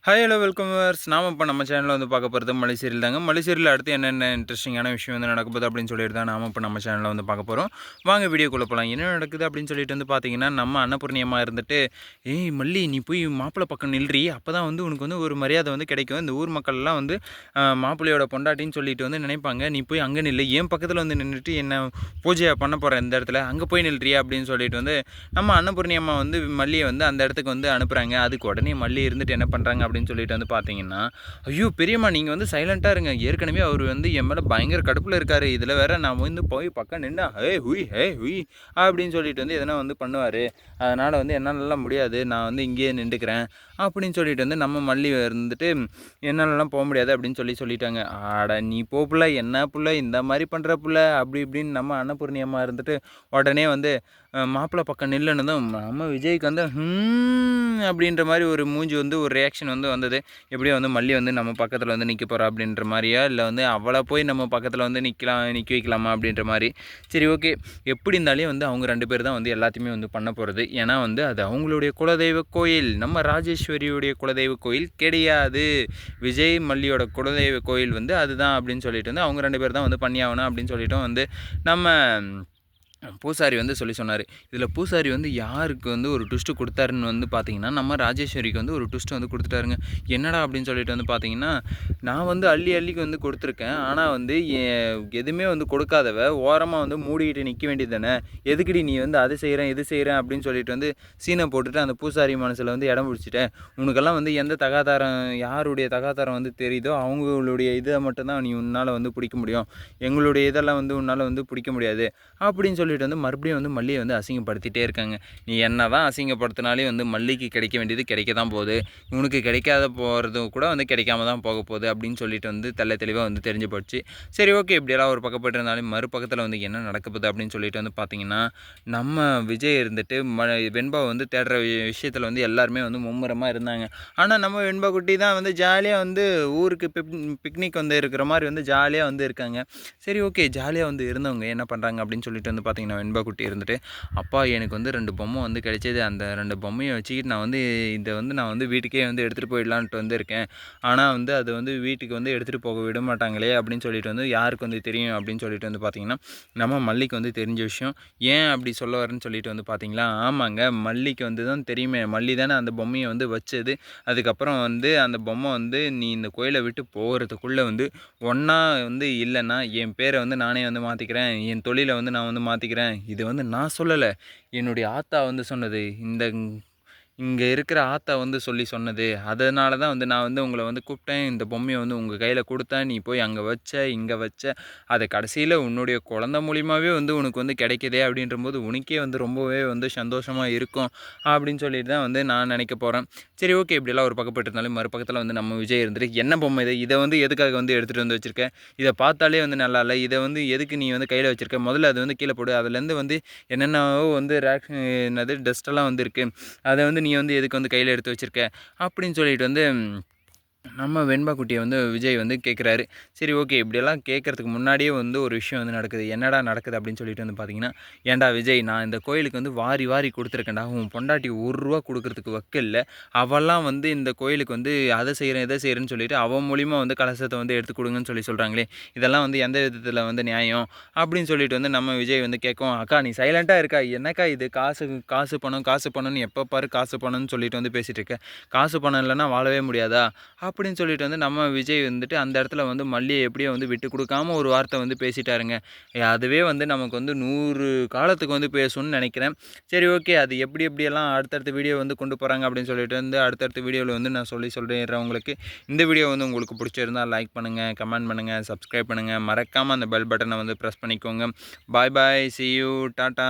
Hi hello welcome verse நாம் இப்போ நம்ம சேனலில் வந்து பார்க்க போகிறது மலைசேரியில் தாங்க. மலைசேரியில் அடுத்து என்னென்ன இன்ட்ரெஸ்டிங்கான விஷயம் வந்து நடக்க போகுது அப்படின்னு சொல்லிட்டு தான் நாம் இப்போ நம்ம சேனலில் வந்து பார்க்க போகிறோம் வாங்க வீடியோக்குள்ளே போகலாம் என்ன நடக்குது அப்படின்னு சொல்லிட்டு வந்து பார்த்தீங்கன்னா நம்ம அன்னபூர்ணியமாக இருந்துட்டு ஏய் மல்லி நீ போய் மாப்பிள்ளை பக்கம் நில்றி. அப்போ தான் வந்து உனக்கு வந்து ஒரு மரியாதை வந்து கிடைக்கும். இந்த ஊர் மக்கள்லாம் வந்து மாப்பிள்ளையோட பொண்டாட்டின்னு சொல்லிட்டு வந்து நினைப்பாங்க. நீ போய் அங்கே நில்லு. என் பக்கத்தில் வந்து நின்றுட்டு என்ன பூஜையை பண்ண போகிறேன் இந்த இடத்துல? அங்கே போய் நில்றியா? அப்படின்னு சொல்லிட்டு வந்து நம்ம அன்னபூர்ணியம்மா வந்து மல்லியை வந்து அந்த இடத்துக்கு வந்து அனுப்புகிறாங்க அதுக்கு உடனே மல்லி இருந்துட்டு என்ன பண்ணுறாங்க அப்படின்னு சொல்லிட்டு வந்து பார்த்தீங்கன்னா ஐயோ பெரியம்மா நீங்கள் வந்து சைலண்ட்டாக இருங்க. ஏற்கனவே அவர் வந்து என் மேலே பயங்கர கடுப்பில் இருக்காரு. இதில் வேற நான் வந்து போய் பக்கம் நின்னா ஹே ஹுய் ஹே ஹுய் அப்படின்னு சொல்லிட்டு வந்து எதனா வந்து பண்ணுவார். அதனால் வந்து என்னாலலாம் முடியாது. நான் வந்து இங்கேயே நின்றுக்கிறேன் அப்படின்னு சொல்லிட்டு வந்து நம்ம மல்லி இருந்துட்டு என்னாலலாம் போக முடியாது அப்படின்னு சொல்லி சொல்லிட்டாங்க. ஆட நீ போ பிள்ளை. என்ன புள்ள? இந்த மாதிரி பண்ணுற புள்ள? அப்படி இப்படின்னு நம்ம அன்னபூர்ணியம்மா இருந்துட்டு உடனே வந்து மாப்பிள்ளை பக்கம் நில்லுனதும் நம்ம விஜய்க்கு வந்து அப்படின்ற மாதிரி ஒரு மூஞ்சி வந்து ஒரு ரியாக்ஷன் வந்து வந்தது. எப்படியோ வந்து மல்லி வந்து நம்ம பக்கத்தில் வந்து நிற்க போகிறா அப்படின்ற மாதிரியா? இல்லை வந்து அவளை போய் நம்ம பக்கத்தில் வந்து நிற்கலாம் நிற்க வைக்கலாமா அப்படின்ற மாதிரி? சரி ஓகே. எப்படி இருந்தாலும் வந்து அவங்க ரெண்டு பேர் தான் வந்து எல்லாத்தையுமே வந்து பண்ண போகிறது ஏன்னா வந்து அது அவங்களுடைய குலதெய்வ கோயில். நம்ம ராஜேஸ்வரியுடைய குலதெய்வ கோயில் கிடையாது. விஜய் மல்லியோட குலதெய்வ கோயில் வந்து அதுதான் அப்படின்னு சொல்லிட்டு வந்து அவங்க ரெண்டு பேர் தான் வந்து பண்ணியாகணும் அப்படின்னு சொல்லிட்டு வந்து நம்ம பூசாரி வந்து சொல்லி சொன்னார். இதில் பூசாரி வந்து யாருக்கு வந்து ஒரு ட்விஸ்ட்டு கொடுத்தாருன்னு வந்து பார்த்தீங்கன்னா நம்ம ராஜேஸ்வரிக்கு வந்து ஒரு ட்விஸ்ட்டு வந்து கொடுத்துட்டாருங்க. என்னடா அப்படின்னு சொல்லிட்டு வந்து பார்த்தீங்கன்னா நான் வந்து அள்ளி அள்ளிக்கு வந்து கொடுத்துருக்கேன். ஆனால் வந்து எதுவுமே வந்து கொடுக்காதவ ஓரமாக வந்து மூடிக்கிட்டு நிற்க வேண்டியது தானே எதுக்குடி நீ வந்து அதை செய்கிறேன் இது செய்கிறேன் அப்படின்னு சொல்லிட்டு வந்து சீனை போட்டுட்டு அந்த பூசாரி மனசில் வந்து இடம் பிடிச்சிட்டேன். உனக்கெல்லாம் வந்து எந்த தகாதாரம் யாருடைய தகாதாரம் வந்து தெரியுதோ அவங்களுடைய இதை மட்டும்தான் நீ உன்னால் வந்து பிடிக்க முடியும். எங்களுடைய இதெல்லாம் வந்து உன்னால் வந்து பிடிக்க முடியாது. அப்படின்னு சொல்லி சொல்லிட்டு வந்து மறுபடியும் வந்து மல்லியை வந்து அசிங்கப்படுத்திட்டே இருக்காங்க. நீ என்ன தான் அசிங்கப்படுத்தினாலே வந்து மல்லிக்கு கிடைக்க வேண்டியது கிடைக்க தான் போகுது. உனக்கு கிடைக்காத போகிறது கூட வந்து கிடைக்காம தான் போக போகுது அப்படின்னு சொல்லிட்டு வந்து தெல்ல தெளிவாக வந்து தெரிஞ்சு போச்சு. சரி ஓகே இப்படியெல்லாம் ஒரு பக்கம் இருந்தாலும் மறுபக்கத்தில் வந்து என்ன நடக்க போகுது அப்படின்னு சொல்லிட்டு வந்து பார்த்தீங்கன்னா நம்ம விஜய் இருந்துட்டு ம வெண்பா வந்து தேடுற விஷயத்தில் வந்து எல்லாருமே வந்து மும்முரமாக இருந்தாங்க. ஆனால் நம்ம வெண்பா குட்டி தான் வந்து ஜாலியாக வந்து ஊருக்கு பிக்னிக் வந்து இருக்கிற மாதிரி வந்து ஜாலியாக வந்து இருக்காங்க. சரி ஓகே ஜாலியாக வந்து இருந்தவங்க என்ன பண்ணுறாங்க அப்படின்னு சொல்லிட்டு வந்து பார்த்தீங்கன்னா வெண்பா குட்டி இருந்துட்டு அப்பா எனக்கு வந்து ரெண்டு பொம்மை வந்து கிடைச்சது. அந்த ரெண்டு பொம்மையை வச்சுக்கிட்டு நான் வந்து இதை வந்து நான் வந்து வீட்டுக்கே வந்து எடுத்துகிட்டு போயிடலான்ட்டு வந்து இருக்கேன். ஆனால் வந்து அது வந்து வீட்டுக்கு வந்து எடுத்துகிட்டு போக விட மாட்டாங்களே அப்படின்னு சொல்லிட்டு வந்து யாருக்கு வந்து தெரியும் அப்படின்னு சொல்லிட்டு வந்து பார்த்தீங்கன்னா நம்ம மல்லிக்கு வந்து தெரிஞ்ச விஷயம். ஏன் அப்படி சொல்ல வரேன்னு சொல்லிட்டு வந்து பார்த்தீங்களா? ஆமாங்க மல்லிக்கு வந்து தான் தெரியுமே. மல்லி தானே அந்த பொம்மையை வந்து வச்சது. அதுக்கப்புறம் வந்து அந்த பொம்மை வந்து நீ இந்த கோயிலை விட்டு போகிறதுக்குள்ளே வந்து ஒன்றா வந்து இல்லைன்னா என் பேரை வந்து நானே வந்து மாற்றிக்கிறேன் என் தொழிலை வந்து நான் வந்து மாற்றிக்கிறேன் இது வந்து நான் சொல்லலை. என்னுடைய ஆத்தா வந்து சொன்னது இந்த இங்கே இருக்கிற ஆத்தா வந்து சொல்லி சொன்னது. அதனால தான் வந்து நான் வந்து உங்களை வந்து கூப்பிட்டேன். இந்த பொம்மையை வந்து உங்கள் கையில் கொடுத்தேன். நீ போய் அங்கே வச்ச இங்கே வச்ச அதை கடைசியில் உன்னுடைய குழந்த மூலியமாகவே வந்து உனக்கு வந்து கிடைக்கிதே அப்படின்றபோது உனக்கே வந்து ரொம்பவே வந்து சந்தோஷமாக இருக்கும் அப்படின்னு சொல்லிட்டு தான் வந்து நான் நினைக்க போகிறேன் சரி ஓகே. இப்படியெல்லாம் ஒரு பக்கப்பட்டிருந்தாலும் இருந்தாலும் மறுபக்கத்தில் வந்து நம்ம விஜய் இருந்துட்டு என்ன பொம்மை இது? இதை வந்து எதுக்காக வந்து எடுத்துகிட்டு வந்து வச்சுருக்கேன் இதை பார்த்தாலே வந்து நல்லா இல்லை. இதை வந்து எதுக்கு நீ வந்து கையில் வச்சுருக்க? முதல்ல அது வந்து கீழே போடு. அதுலேருந்து வந்து என்னென்னவோ வந்து ரேக் என்னது டஸ்ட்டெல்லாம் வந்து இருக்குது அதை வந்து நீ வந்து எதுக்கு வந்து கையில் எடுத்து வச்சுருக்க? அப்படின்னு சொல்லிட்டு வந்து நம்ம வெண்பா குட்டியை வந்து விஜய் வந்து கேட்குறாரு சரி ஓகே இப்படியெல்லாம் கேட்குறதுக்கு முன்னாடியே வந்து ஒரு விஷயம் வந்து நடக்குது. என்னடா நடக்குது அப்படின்னு சொல்லிட்டு வந்து பார்த்தீங்கன்னா ஏன்டா விஜய் நான் இந்த கோயிலுக்கு வந்து வாரி வாரி கொடுத்துருக்கேன்டா. உன் பொண்டாட்டி ஒரு ரூபா வக்க இல்லை அவெல்லாம் வந்து இந்த கோயிலுக்கு வந்து அதை செய்கிறேன் இதை செய்கிறேன்னு சொல்லிட்டு அவன் மூலிமா வந்து கலசத்தை வந்து எடுத்து கொடுங்கன்னு சொல்லி சொல்கிறாங்களே இதெல்லாம் வந்து எந்த விதத்தில் வந்து நியாயம்? அப்படின்னு சொல்லிட்டு வந்து நம்ம விஜய் வந்து கேட்கும். அக்கா நீ சைலண்ட்டாக இருக்கா? என்னக்கா இது? காசு காசு பணம் காசு பணம்னு எப்போ பாரு காசு பணம்னு சொல்லிட்டு வந்து பேசிகிட்டு இருக்க. காசு பணம் இல்லைன்னா வாழவே முடியாதா? அப்படின்னு சொல்லிட்டு வந்து நம்ம விஜய் வந்துட்டு அந்த இடத்துல வந்து மல்லியை எப்படியோ வந்து விட்டு கொடுக்காம ஒரு வார்த்தை வந்து பேசிட்டாருங்க. அதுவே வந்து நமக்கு வந்து நூறு காலத்துக்கு வந்து பேசணும்னு நினைக்கிறேன். சரி ஓகே அது எப்படி எப்படியெல்லாம் அடுத்தடுத்த வீடியோ வந்து கொண்டு போகிறாங்க அப்படின்னு சொல்லிட்டு வந்து அடுத்தடுத்த வீடியோவில் வந்து நான் சொல்லி சொல்கிறேன் உங்களுக்கு. இந்த வீடியோ வந்து உங்களுக்கு பிடிச்சிருந்தா லைக் பண்ணுங்கள் கமெண்ட் பண்ணுங்கள் சப்ஸ்கிரைப் பண்ணுங்கள் மறக்காமல் அந்த பெல் பட்டனை வந்து ப்ரெஸ் பண்ணிக்கோங்க. Bye bye see you tata